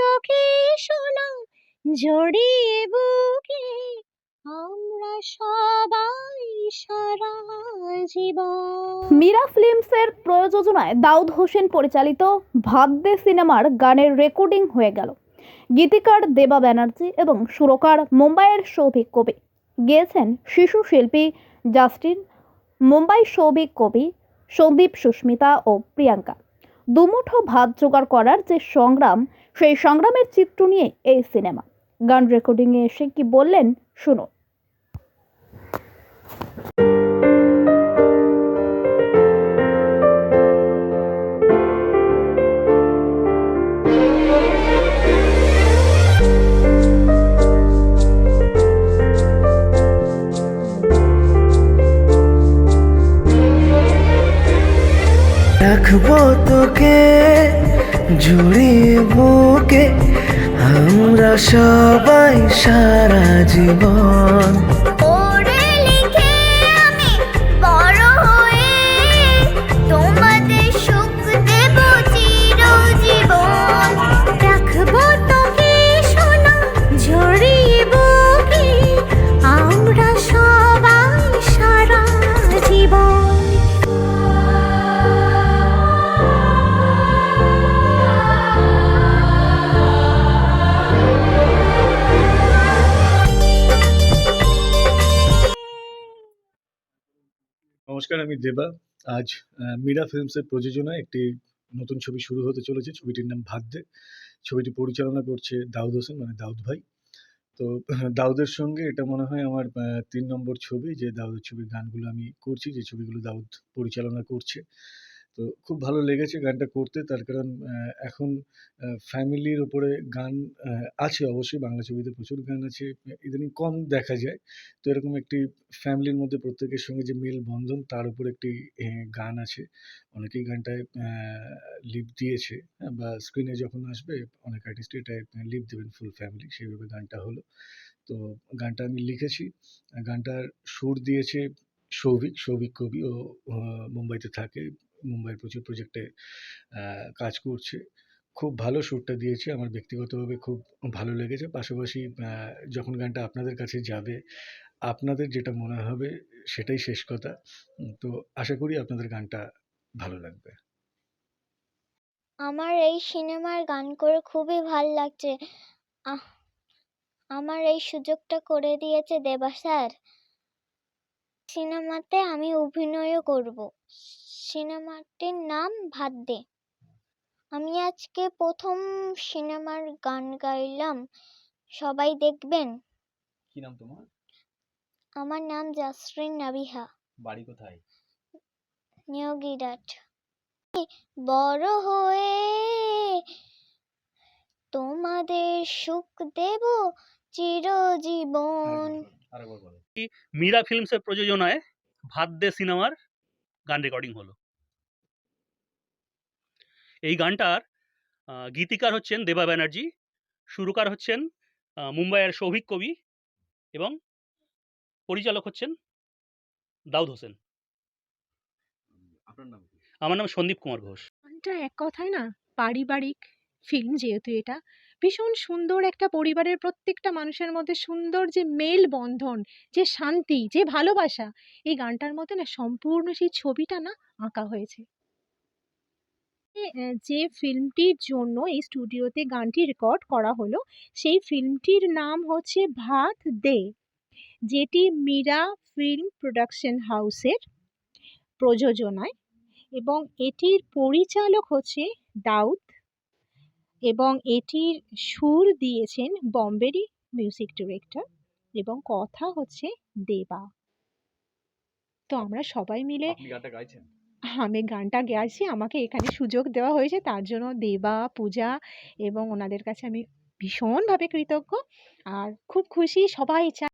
তোকে শোনা জড়িয়ে বুকে আমরা সবাই সারা জীবন। মীরা ফিল্মসের প্রযোজনায় দাউদ হোসেন পরিচালিত ভাত সিনেমার গানের রেকর্ডিং হয়ে গেল। গীতিকার দেবা ব্যানার্জি এবং সুরকার মুম্বাইয়ের সৌভিক কবি। গেয়েছেন শিশু শিল্পী জাস্টিন, মুম্বাই সৌভিক কবি, সন্দীপ সুস্মিতা ও প্রিয়াঙ্কা। দুমুঠো ভাত জোগাড় করার যে সংগ্রাম, সেই সংগ্রামের চিত্র নিয়ে এই সিনেমা। গান রেকর্ডিংয়ে এসে কি বললেন, শুনুন। রাখব তোকে জুড়িয়ে বুকে আমরা সবাই সারা জীবন। নমস্কার, আমি দেবা। আজ মীরা ফিল্মসের প্রযোজনায় একটি নতুন ছবি শুরু হতে চলেছে। ছবিটির নাম দে ছবিটি পরিচালনা করছে দাউদ হোসেন মানে দাউদ ভাই। তো, দাউদের সঙ্গে এটা মনে হয় আমার তিন নম্বর ছবি। যে দাউদের ছবির গানগুলো আমি করছি, যে ছবিগুলো দাউদ পরিচালনা করছে। তো খুব ভালো লেগেছে গানটা করতে। তার কারণ এখন ফ্যামিলির ওপরে গান আছে অবশ্যই বাংলা ছবিতে প্রচুর গান আছে ইদানিং কম দেখা যায়। তো এরকম একটি ফ্যামিলির মধ্যে প্রত্যেকের সঙ্গে যে মেল বন্ধন তার উপর একটি গান আছে। অনেকেই গানটায় লিপ দিয়েছে হ্যাঁ, বা স্ক্রিনে যখন আসবে অনেক আর্টিস্ট এটায় লিপ দেবেন ফুল ফ্যামিলি সেইভাবে গানটা হলো। তো গানটা আমি লিখেছি। গানটার সুর দিয়েছে সৌভিক সৌভিক কবি। ও মুম্বাইতে থাকে। মুম্বাইয়ের প্রচুর প্রজেক্টে কাজ করছে। খুব ভালো সুরটা দিয়েছে, আমার ব্যক্তিগতভাবে খুব ভালো লেগেছে। পাশাপাশি যখন গানটা আপনাদের কাছে যাবে, আপনাদের যেটা মনে হবে সেটাই শেষ কথা। তো আশা করি আপনাদের গানটা ভালো লাগবে। আমার এই সিনেমার গান করে খুবই ভালো লাগছে। আমার এই সুযোগটা করে দিয়েছে দেবা স্যার। সিনেমাতে আমি অভিনয়ও করব। সিনেমাটির নাম ভাত দে। আমি আজকে প্রথম সিনেমার গান গাইলাম। সবাই দেখবেন? কি নাম তোমার? আমার নাম জাসরিন নাবিহা। বাড়ি কোথায়? নিয়োগিরাট। বড় হয়ে তোমাদের সুখ দেব চিরজীবন। মীরা ফিল্মসের প্রযোজনায় দে সিনেমার গান রেকর্ডিং হলো। এই গানটার গীতিকার হচ্ছেন দেবা ব্যানার্জি সুরকার হচ্ছেন মুম্বাইয়ের সৌভিক কবি এবং পরিচালক হচ্ছেন দাউদ হোসেন। নাম আমার নাম সন্দীপ কুমার ঘোষ। গানটা এক কথায় না পারিবারিক ফিল্ম যেহেতু এটা ভীষণ সুন্দর একটা পরিবারের প্রত্যেকটা মানুষের মধ্যে সুন্দর যে মেল বন্ধন যে শান্তি যে ভালোবাসা এই গানটার মধ্যে না সম্পূর্ণ সেই ছবিটা না আঁকা হয়েছে। যে ফিল্মটির জন্য এই স্টুডিওতে গানটি রেকর্ড করা হলো, সেই ফিল্মটির নাম হচ্ছে ভাত দে, যেটি মীরা ফিল্ম প্রোডাকশন হাউসের প্রযোজনায় এবং এটির পরিচালক হচ্ছে দাউদ এবং এটির সুর দিয়েছেন বম্বেরই মিউজিক ডিরেক্টর এবং কথা হচ্ছে দেবা। তো আমরা সবাই মিলে আমি গানটা গেয়েছি, আমাকে এখানে সুযোগ দেওয়া হয়েছে। তার জন্য দেবা, পূজা এবং ওনাদের কাছে আমি ভীষণভাবে কৃতজ্ঞ। আর খুব খুশি, সবাই চায়